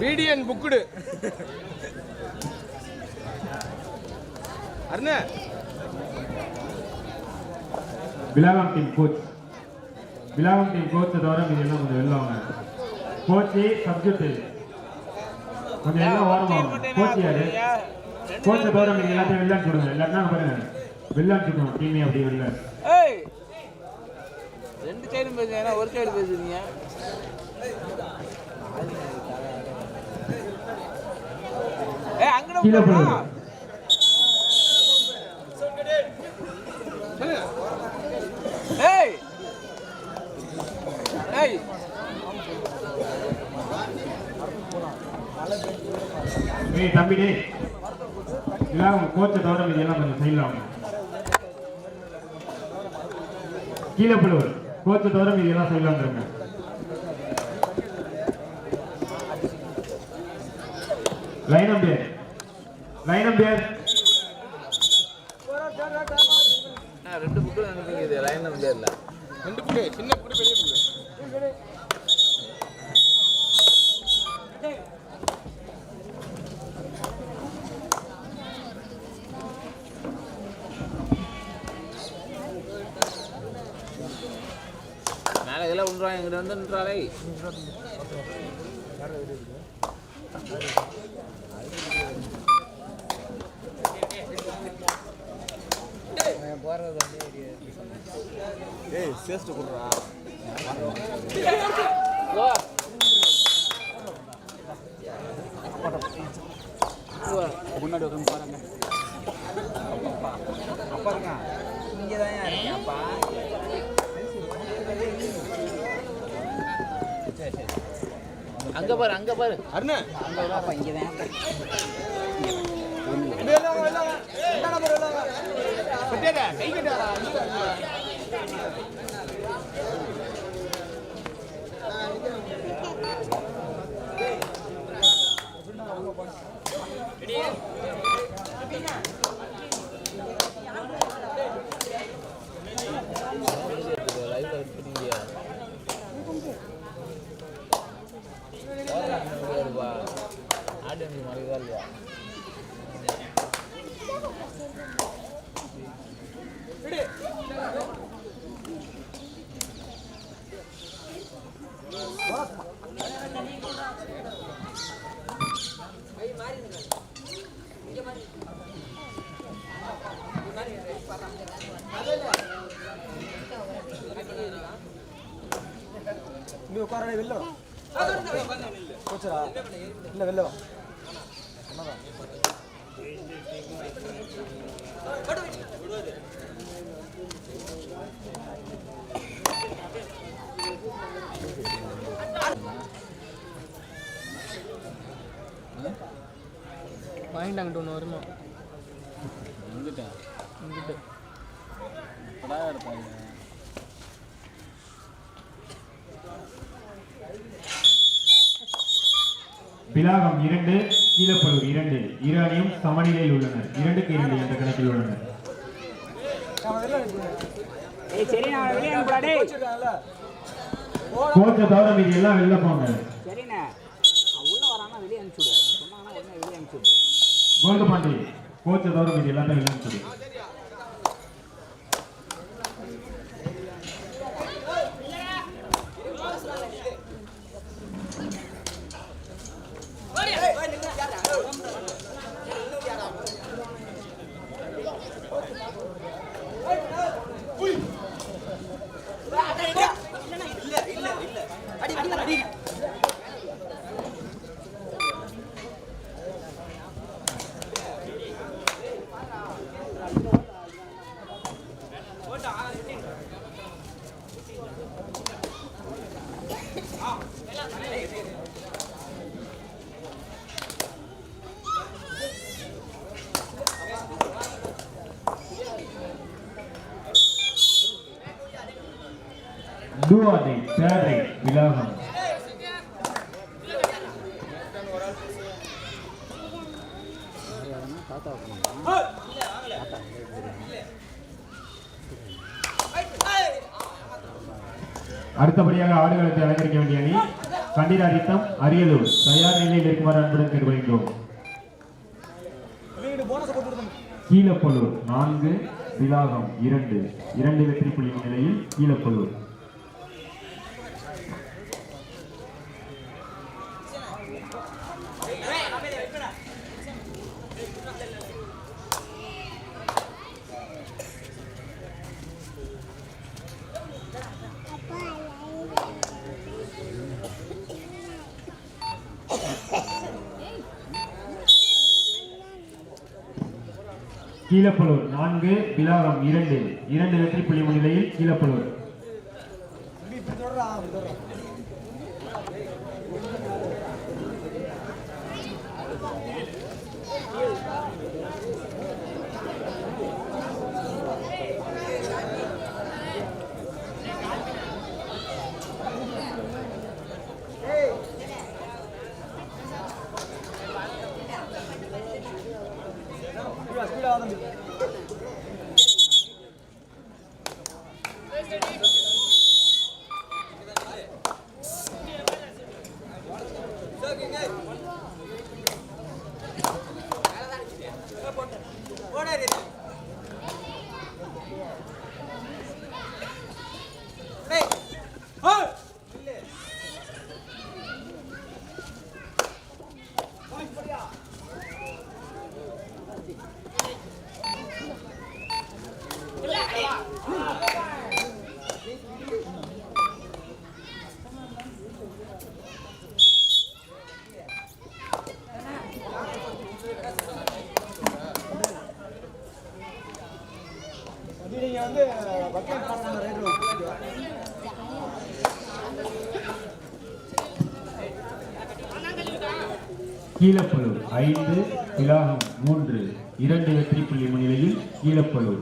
Median புக்குடு. அருண. விலாகம் டீம் கோச் விலாகம் டீம் கோச்சை தவிர மீதி எல்லாம் கொஞ்சம் வெளில வாங்க. கோச்சு சப்ஜெக்ட் கொஞ்சம் எல்லாம் ஓரம் வாங்க. கோச் யாரு? கோச்சை தவிர மீதி எல்லாத்தையும் வெளில அனுப்பிச்சு இல்லாட்டினா பாருங்க. அனுப்பிச்சுக்கணும் டீமே அப்படி வெளில. ஏய் ரெண்டு சைடும் பேசுறீங்க ஒரு சைடு பேசுறீங்க? ஏய் அங்கட கீழே போடுங்க. ஏய் ஏய். ஏய் தம்பி டேய். விலாகம் கோச்சை தவிர மீதி எல்லாம் கொஞ்சம் வாங்க. கீழே போடுவார் கோச்சை தவிர மீதி எல்லாம் சைடில் வந்துருங்க. லைன் அம்பியர் லைன் அம்பியர் ரெண்டு புக்கு லைன் இல்ல ரெண்டு புக்கு சின்ன புக்கு பெரிய புக்கு. விழுறான் எங்கிட்ட வந்து நின்றாலே. ஏய் சேஸ்ட் குடுறா. முன்னாடி அங்க பாரு அங்க பாரு. அருண. அப்பா இங்கே தான் கை ஆடு எனக்கு மறைவா இல்லையா நீ உட்கார வெளில வா இல்ல வெளில வா பாயிண்ட் அங்கிட்டு ஒன்று வருமா? வந்துட்டேன் இங்கிட்டு படா எடுத்தாங்க விலாகம் இரண்டு. கீழப்பழுவு இரண்டு. இரு அணியும் சமநிலையில் உள்ளனர். இரண்டுக்கு இரண்டு என்ற கணக்கில் உள்ளனர். கோச்சை தவிர மீதி எல்லாம் வெளில போங்க. கோல்டு பாண்டி கோச்சை தவிர மீதி எல்லாத்தையும் வெளில அனுப்பிச்சு தேர்ட் அடுத்தபடியாக ஆடுகளத்தை அலங்கரிக்க வேண்டிய அணி கண்டிராதித்தம் அரியலூர். தயார் நிலையில் இருக்குமாறு அன்புடன் கேட்டுக்கொள்கிறோம் கீழப்பலூர் நான்கு விலாகம் இரண்டு. இரண்டு வெற்றி புள்ளி நிலையில் கீழப்பலூர் கீழப்பலூர் நான்கு பிலாரம் இரண்டு. இரண்டு வெற்றி புள்ளி முன்னிலையில் கீழப்பலூர். Yardım edin. கீழப்பலூர் ஐந்து விலாகம் மூன்று இரண்டு வெற்றி புள்ளி முன்னிலையில் கீழப்பலூர்.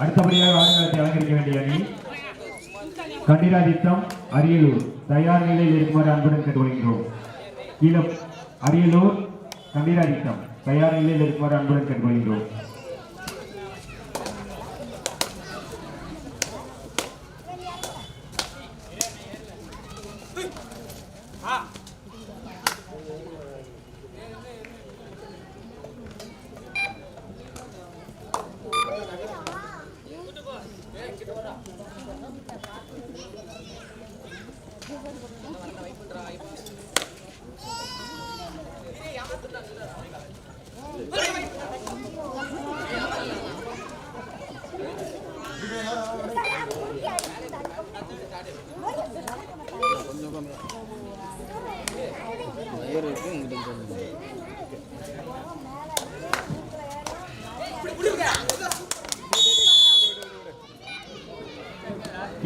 அடுத்தபடியாக ஆடுகளத்தை அலங்கரிக்க வேண்டிய அணி கண்டிராதித்தம் அரியலூர். தயார் நிலையில் இருக்குமாறு அன்புடன் கேட்டுக்கொள்கிறோம் கீழ அரியலூர் கண்டிராதித்தம். தயார் நிலையில் இருக்குமாறு அன்புடன் கேட்டுக்கொள்கிறோம்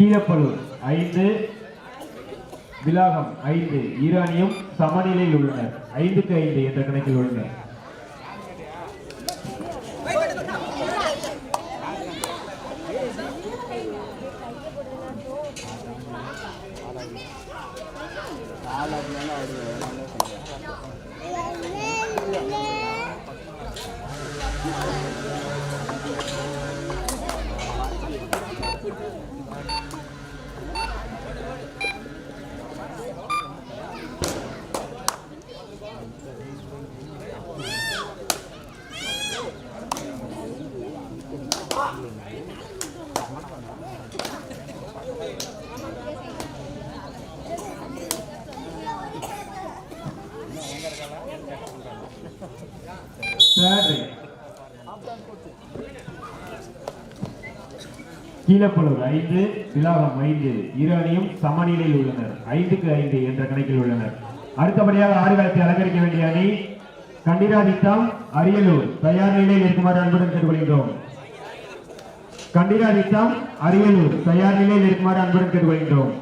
கீழப்பலூர் ஐந்து. விலாகம் ஐந்து. ஈரானியும் சமநிலையில் உள்ளனர். ஐந்துக்கு ஐந்து என்ற கணக்கில் உள்ளனர். கீழப்பலூர் ஐந்து விலாகம் ஐந்து. இரு அணியும் சமநிலையில் உள்ளனர். ஐந்துக்கு ஐந்து என்ற கணக்கில் உள்ளனர். அடுத்தபடியாக ஆடுகளத்தை அலங்கரிக்க வேண்டிய அணி கண்டிராதித்தம் அரியலூர். தயார் நிலையில் இருக்குமாறு அன்புடன் கேட்டுக்கொள்கிறோம் கண்டிராதித்தம் அரியலூர். தயார் நிலையில் இருக்குமாறு அன்புடன் கேட்டுக்கொள்கிறோம்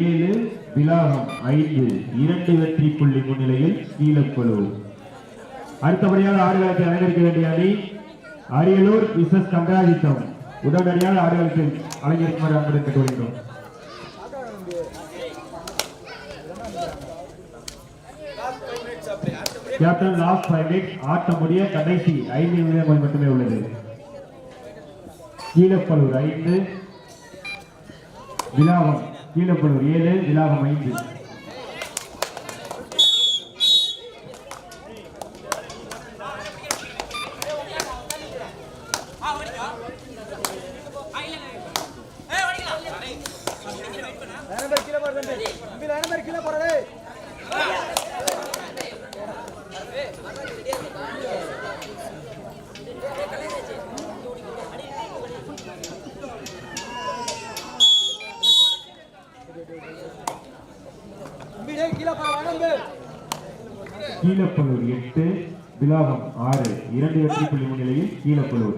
ஏழு விலாகம் ஐந்து இரண்டு வெற்றி புள்ளி முன்னிலையில் கீழப்பலூர் அடுத்தபடியாக ஆடுகளத்தை அலங்கரிக்க வேண்டிய அணி அரியலூர் விசஸ் கங்கராஜித்தம் உடனடியாக ஆடுகளத்தில் அலங்கரிக்குமாறு அன்புடன் கேட்டுக்கொள்கிறோம் கேப்டன் லாஸ்ட் ஃபைவ் மினிட்ஸ் ஆட்டம் முடிய கடைசி ஐந்து நிமிடங்கள் மட்டுமே உள்ளது. கீழப்பலூர் ஐந்து விலாகம் கீழப்பலூர் ஏழு விலாகம் ஐந்து லைன் நம்பர் கீழே போறது தம்பி தம்பி லைன் நம்பர் கீழே போறது தம்பி டேய் கீழே போற லைன் நம்பர் கீழப்பலூர் எட்டு திலாகம் ஆறு இரண்டு வெற்றி புள்ளி முன்னிலையில் கீழக்குழு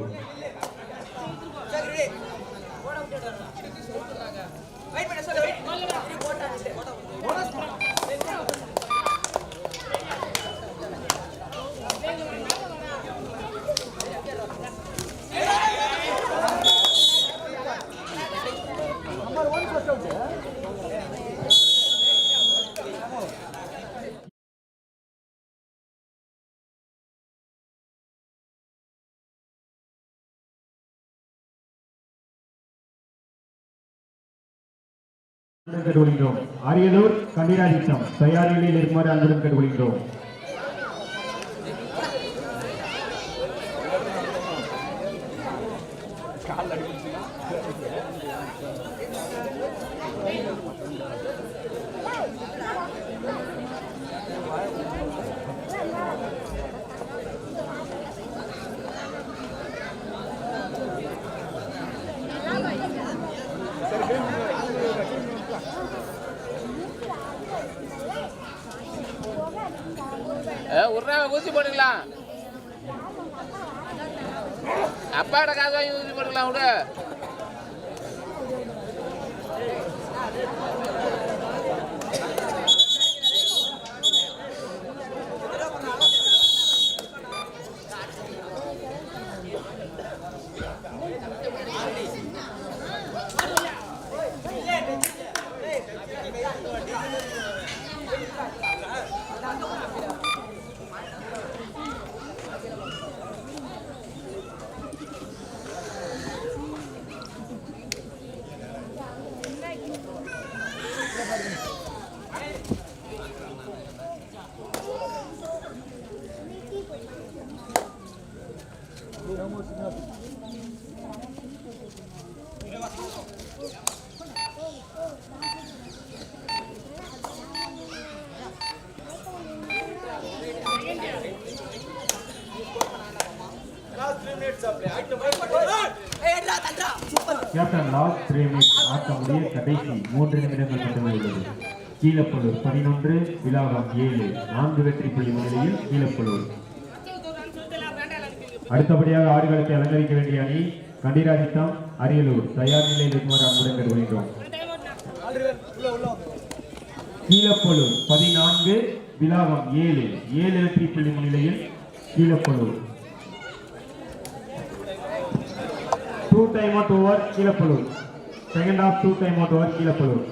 கேட்டுக்கொள்கிறோம் அரியலூர் கண்டிராதித்தம் தயார் நிலையில் இருக்குமாறு அன்புடன் கேட்டுக்கொள்கிறோம் ஒரு நாள் ஊசி போட்டுக்கலாம். அப்பாட காசு வாங்கி ஊசி போட்டுக்கலாம் விடு. கேப்டன் லாஸ்ட் த்ரீ மினிட்ஸ் ஆட்டம் முடிய கடைசி மூன்று நிமிடங்கள் மட்டுமே உள்ளது. கீழப்பலூர் பதினொன்று விலாகம் ஏழு நான்கு வெற்றி புள்ளி முன்னிலையில் கீழப்பலூர் அடுத்தபடியாக ஆடுகளத்தை அலங்கரிக்க வேண்டிய அணி கண்டிராதித்தம் அரியலூர் தயார் நிலையில் இருக்குமாறு அன்புடன் கேட்டுக்கொள்கிறோம் உள்ள கீழப்பலூர் பதினான்கு விலாகம் ஏழு ஏழு வெற்றி புள்ளி முன்னிலையில் Keezhapalur two time out over Keezhapalur second half two time out over Keezhapalur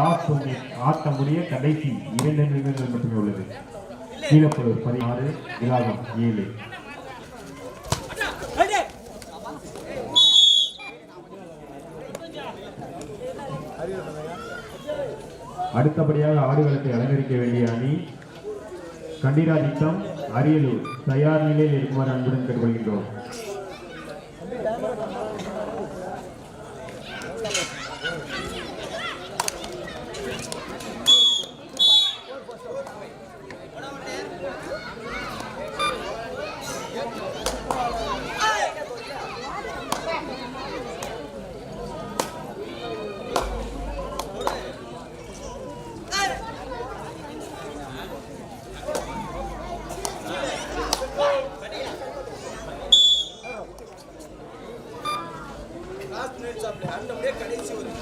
captain last கடைசி இரண்டு நிமிடங்கள் மட்டுமே உள்ளது. கீழப்பலூர் பதினாறு விலாகம் ஏழு. அடுத்தபடியாக ஆடுகளத்தை அலங்கரிக்க வேண்டிய அணி கண்டிராதித்தம் அரியலூர் தயார் நிலையில் இருக்குமாறு அன்புடன் கேட்டுக்கொள்கின்றோம்.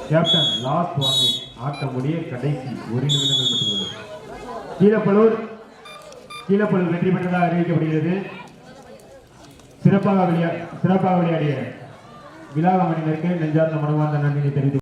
கேப்டன் லாஸ்ட் வார்னிங் ஆட்டம் முடிய கடைசி ஒரு நிமிடங்கள் மட்டுமே. கீழப்பலூர். கீழப்பலூர் வெற்றி பெற்றதாக அறிவிக்கப்படுகிறது. சிறப்பாக விளையா சிறப்பாக விளையாடிய விலாக மணினருக்கு நெஞ்சார்ந்த மனமார்ந்த நன்றியை தெரிவித்து